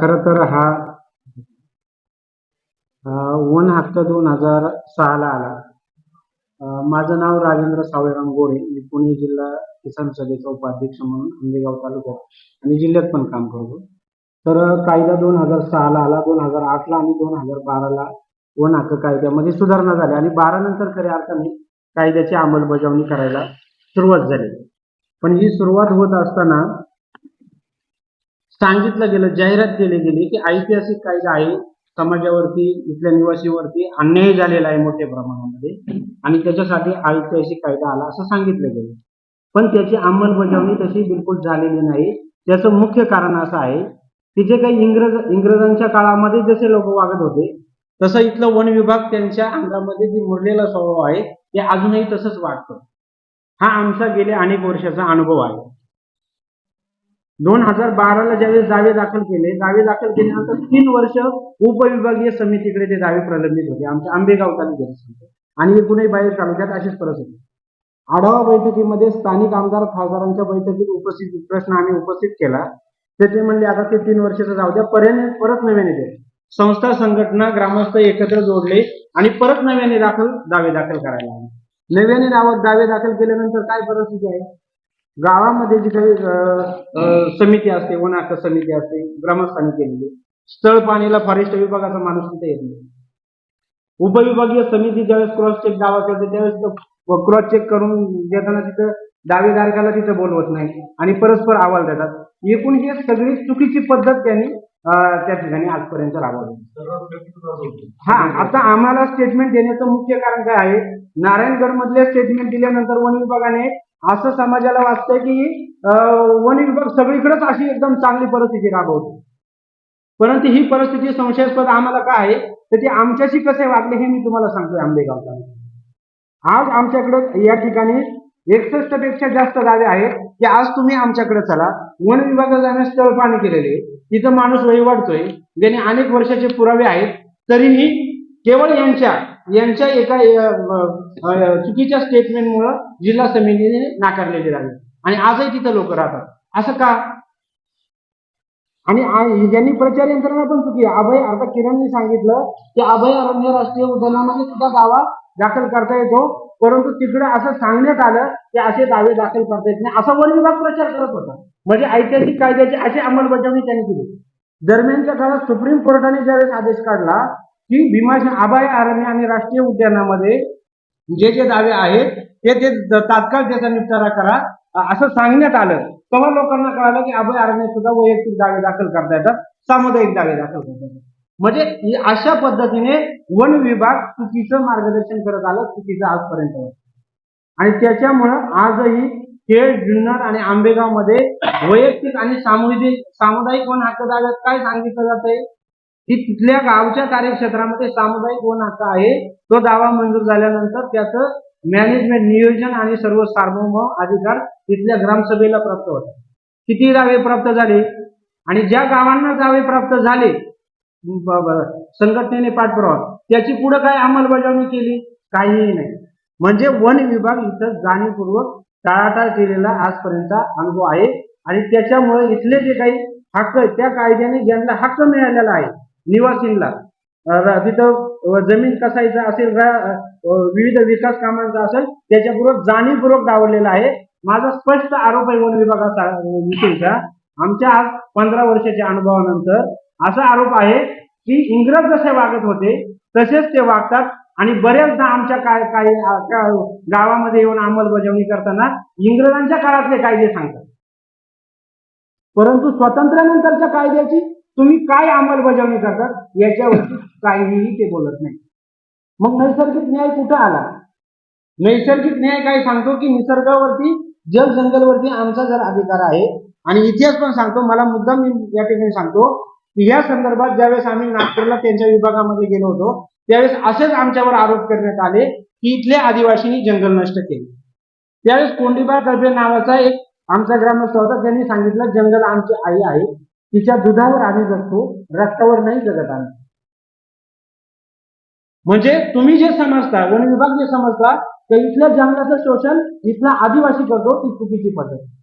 खर तर हा वन हक्क दोन हजार सहाला आला. माझं नाव राजेंद्र सावळेराम गोरे मी पुणे जिल्हा किसान सभेचा उपाध्यक्ष म्हणून आंबेगाव तालुक्यात आणि जिल्ह्यात पण काम करतो. तर कायदा दोन हजार सहाला आला. दोन हजार आठला आणि दोन हजार बाराला वन हक्क कायद्यामध्ये सुधारणा झाली. आणि बारा नंतर खऱ्या अर्थाने कायद्याची अंमलबजावणी करायला सुरुवात झाली. पण ही सुरुवात होत असताना सांगितलं गेलं जाहिरात केली गेली की ऐतिहासिक कायदा आहे समाजावरती इथल्या निवासीवरती अन्याय झालेला आहे मोठ्या प्रमाणामध्ये. आणि त्याच्यासाठी ऐतिहासिक कायदा आला असं सांगितलं गेलं. पण त्याची अंमलबजावणी तशी बिलकुल झालेली नाही. त्याचं मुख्य कारण असं आहे की जे काही इंग्रज इंग्रजांच्या काळामध्ये जसे लोक वागत होते तसं इथलं वन विभाग त्यांच्या अंगामध्ये जे मुरलेला स्वभाव आहे ते अजूनही तसंच वागतं. हा आमचा गेल्या अनेक वर्षाचा अनुभव आहे. दोन हजार बाराला ज्यावेळेस दावे दाखल केले दावे दाखल केल्यानंतर तीन वर्ष उपविभागीय समितीकडे ते दावे प्रलंबित होते. आमच्या आंबेगाव तालुक्यात आणि एकूणही बाहेर तालुक्यात अशीच परिस्थिती आढावा बैठकीमध्ये स्थानिक आमदार खासदारांच्या बैठकीत उपस्थित प्रश्न आम्ही उपस्थित केला. तर ते म्हणले आता ते तीन वर्षाचं जाऊ द्या. पर्याय परत नव्याने दे संस्था संघटना ग्रामस्थ एकत्र जोडले आणि परत नव्याने दाखल दावे दाखल करायला नव्याने दावे दाखल केल्यानंतर काय परिस्थिती आहे? गावामध्ये जी काही अं, समिती असते वन समिती असते ग्रामस्थांनी केलेली स्थळ पाणीला फॉरेस्ट विभागाचा माणूस तिथे येत नाही. उपविभागीय समिती ज्यावेळेस क्रॉस चेक दावा करते त्यावेळेस क्रॉस चेक करून देताना तिथं दावेदारकाला तिथं बोलवत नाही आणि परस्पर अहवाल देतात. एकूण ही सगळी चुकीची पद्धत त्यांनी त्या ठिकाणी आजपर्यंत राबवली. हा आता आम्हाला स्टेटमेंट देण्याचं मुख्य कारण काय आहे? नारायणगड मधले स्टेटमेंट दिल्यानंतर वन विभागाने असं समाजाला वाटतंय की वन विभाग सगळीकडेच अशी एकदम चांगली परिस्थिती राबवतो. परंतु ही परिस्थिती संशयास्पद आम्हाला काय आहे? तर ते आमच्याशी कसे वागले हे मी तुम्हाला सांगतोय आंबेगावचा आज आमच्याकडे या ठिकाणी एकसष्टपेक्षा जास्त दावे आहेत की आज तुम्ही आमच्याकडे चला. वन विभागाने स्थळ पाणी केलेले तिथं माणूस वहिवाडतोय ज्याने अनेक वर्षाचे पुरावे आहेत तरीही केवळ यांच्या यांच्या एका चुकीच्या स्टेटमेंटमुळे जिल्हा समितीने नाकारलेले आहे आणि आजही तिथं लोक राहतात. असं का? आणि ज्यांनी प्रचार यंत्रणा पण चुकी अभय आता किरणनी सांगितलं की अभय अरण्य राष्ट्रीय उद्यानामध्ये सुद्धा गावा दाखल करता येतो. परंतु तिकडे असं सांगण्यात आलं की असे दावे दाखल करता येत नाही. असा वन विभाग प्रचार करत होता. म्हणजे ऐतिहासिक कायद्याची अशी अंमलबजावणी त्यांनी केली. दरम्यानच्या काळात सुप्रीम कोर्टाने ज्यावेळेस आदेश काढला की भीमाशा अभय अरण्य आणि राष्ट्रीय उद्यानामध्ये जे जे दावे आहेत ते ते तात्काळ त्याचा निपटारा करा. असं सांगण्यात आलं. तेव्हा लोकांना कळालं की अभय अरण्य सुद्धा वैयक्तिक दावे दाखल करता येतात. सामुदायिक दावे दाखल करता येतात. म्हणजे अशा पद्धतीने वन विभाग चुकीचं मार्गदर्शन करत आलं चुकीचं आजपर्यंत आणि त्याच्यामुळं आजही खेड जुन्नर आणि आंबेगावमध्ये वैयक्तिक आणि सामुदायिक सामुदायिक वन हक्क दाव्यात काय सांगितलं जाते की तिथल्या गावच्या कार्यक्षेत्रामध्ये सामुदायिक वन हक्क आहे तो दावा मंजूर झाल्यानंतर त्याचं मॅनेजमेंट नियोजन आणि सर्व सार्वभौम अधिकार तिथल्या ग्रामसभेला प्राप्त होतात. किती दावे प्राप्त झाले? आणि ज्या गावांना दावे प्राप्त झाले संघटनेने पाठपुरावा. त्याची पुढे काय अंमलबजावणी केली? काहीही नाही. म्हणजे वन विभाग इथं जाणीवपूर्वक टाळाटाळ केलेला आजपर्यंत अनुभव आहे. आणि त्याच्यामुळे इथले जे काही हक्क आहेत त्या कायद्याने ज्यांना हक्क मिळालेला आहे निवासींना तिथं जमीन कसायचा असेल विविध विकास कामांचा असेल त्याच्यापूर्वक जाणीवपूर्वक डावलेला आहे. माझा स्पष्ट आरोप आहे वन विभागाचा विषयीचा आमच्या आज पंधरा वर्षाच्या अनुभवानंतर असा आरोप आहे की इंग्रज जसे वागत होते तसेच ते वागतात. आणि बऱ्याचदा आमच्या काय काही गावामध्ये येऊन अंमलबजावणी करताना इंग्रजांच्या काळातले कायदे सांगतात. परंतु स्वातंत्र्यानंतरच्या कायद्याची तुम्ही काय अंमलबजावणी करतात याच्यावरती काहीही ते बोलत नाही. मग नैसर्गिक न्याय कुठं आला? नैसर्गिक न्याय काय सांगतो की निसर्गावरती जल जंगलवरती आमचा जर अधिकार आहे आणि इतिहास पण सांगतो मला मुद्दा मी या ठिकाणी सांगतो या संदर्भात ज्यावेळेस आम्ही नागपूरला त्यांच्या विभागामध्ये गेलो होतो त्यावेळेस असेच आमच्यावर आरोप करण्यात आले की इथले आदिवासींनी जंगल नष्ट केले. त्यावेळेस कोंडीबा तर्फे नावाचा एक आमचा ग्रामस्थ होता त्यांनी सांगितलं जंगल आमची आई आहे तिच्या दुधावर आम्ही जगतो रक्तावर नाही जगत आम्ही. म्हणजे तुम्ही जे समजता वन विभाग जे समजता तर इथल्या जंगलाचं शोषण इथला आदिवासी करतो ती चुकीची पद्धत.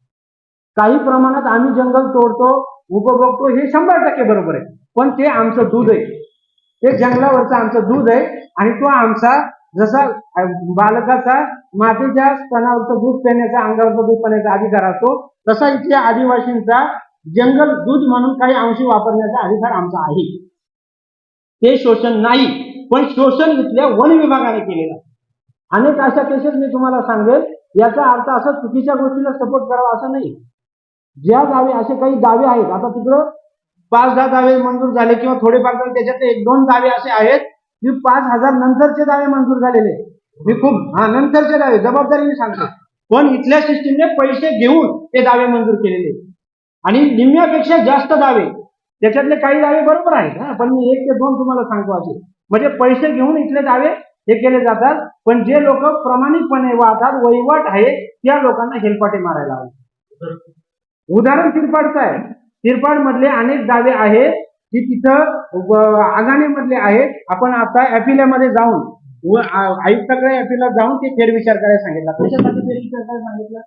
काही प्रमाणात आम्ही जंगल तोडतो उपभोगतो हे शंभर टक्के बरोबर आहे. पण ते आमचं दूध आहे. ते जंगलावरचं आमचं दूध आहे आणि तो आमचा जसा बालकाचा मातेच्या स्तनावरचं दूध पिण्याचा अंगावरचं दूध पिण्याचा अधिकार असतो तसा इथल्या आदिवासींचा जंगल दूध म्हणून काही अंशी वापरण्याचा अधिकार आमचा आहे. ते शोषण नाही पण शोषण इथल्या वन विभागाने केलेलं आहे. अनेक अशा केसेस मी तुम्हाला सांगेल याचा अर्थ असा चुकीच्या गोष्टीला सपोर्ट करावा असं नाही. ज्या दावे असे काही दावे आहेत आता तिकडं पाच दहा दावे मंजूर झाले किंवा थोडेफार तर त्याच्यात एक दोन दावे असे आहेत की पाच हजार नंतरचे दावे मंजूर झालेले मी खूप हा नंतरचे दावे जबाबदारीने सांगतो. पण इथल्या सिस्टीमने पैसे घेऊन ते दावे मंजूर केलेले आणि निम्म्यापेक्षा जास्त दावे त्याच्यातले काही दावे बरोबर आहेत हा पण मी एक ते दोन तुम्हाला सांगतो असे. म्हणजे पैसे घेऊन इथले दावे हे केले जातात पण जे लोक प्रामाणिकपणे वाहतात वहिवाट आहे त्या लोकांना हेलपाटे मारायला हवे. उदाहरण तिरपाडचं आहे. तिरपाड मधले अनेक दावे आहेत की तिथं आगाणे मधले आहेत. आपण आता ऍपिल्यामध्ये जाऊन व आ- आयुक्ताकडे जाऊन ते फेरविचार करायला सांगितलं. कशासाठी फेरविचार करायला सांगितलं?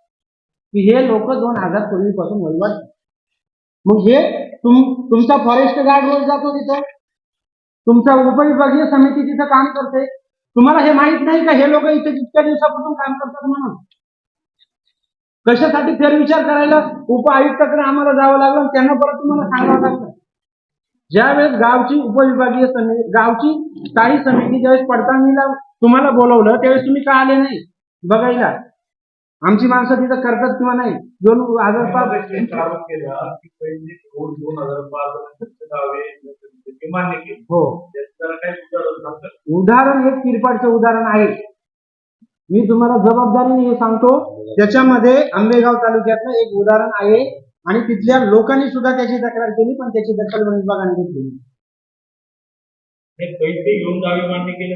की हे लोक दोन हजार पूर्वीपासून वहिवाट मग हे तुम तुमचा फॉरेस्ट गार्ड रोज जातो तिथं. तुमचा उपविभागीय समिती तिथं काम करते. तुम्हाला हे माहीत नाही का हे लोक इथे इतक्या दिवसापासून काम करतात म्हणून? कशासाठी फेरविचार करायला उप आयुक्ताकडे आम्हाला जावं लागलं त्यांना परत तुम्हाला सांगावं लागलं? ज्यावेळेस गावची उपविभागीय समिती गावची काही समिती ज्यावेळेस पडताळणीला तुम्हाला बोलवलं त्यावेळेस तुम्ही का आले नाही? बघायला. आमची माणसं तिथं करतात किंवा नाही? दोन हजार पाच हो. उदाहरण एक तिरपाडचं उदाहरण आहे. मी तुम्हाला जबाबदारीने हे सांगतो त्याच्यामध्ये आंबेगाव तालुक्यातलं एक उदाहरण आहे आणि तिथल्या लोकांनी सुद्धा त्याची तक्रार केली पण त्याची दखल वन विभागाने घेतली. हे पैसे घेऊन दावे मान्य केले.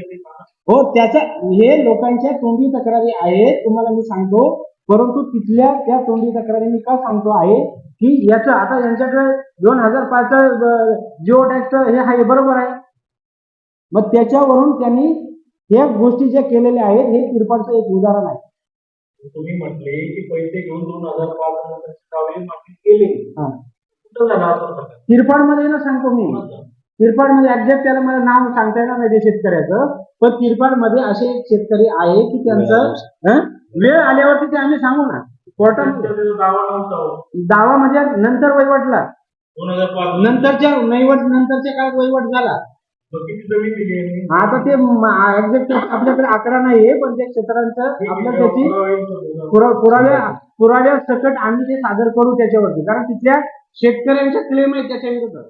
हो त्याच्या हे लोकांच्या तोंडी तक्रारी आहेत तुम्हाला मी सांगतो परंतु तिथल्या त्या तोंडी तक्रारी मी का सांगतो आहे की याचं आता यांच्याकडे दोन हजार पाच जिओ टॅक्स हे आहे बरोबर आहे मग त्याच्यावरून त्यांनी ह्या गोष्टी ज्या केलेल्या आहेत हे तिरपाडचं एक उदाहरण आहे. तुम्ही म्हटले की पैसे घेऊन दोन हजार पाच केले. हा. तिरपाडमध्ये ना सांगतो मी. तिरपाडमध्ये एक्झॅक्ट त्याला मला नाव सांगता येणार नाही त्या शेतकऱ्याचं. पण तिरपाडमध्ये असे एक शेतकरी आहे की त्यांचं हं? वेळ आल्यावरती ते आम्ही सांगू ना. दावा नव्हता हो. दावा म्हणजे नंतर वहिवाटला. दोन हजार पाच नंतरच्या नैवट नंतरच्या काळात वहिवाट झाला. आता ते एक्झॅक्ट आपल्याकडे आकडा नाहीये पण त्या क्षेत्रांचं आपल्या त्याची पुराव्या पुराव्या सकट आम्ही ते सादर करू त्याच्यावरती. कारण तिथल्या शेतकऱ्यांच्या क्लेम आहे त्याच्या विरोधात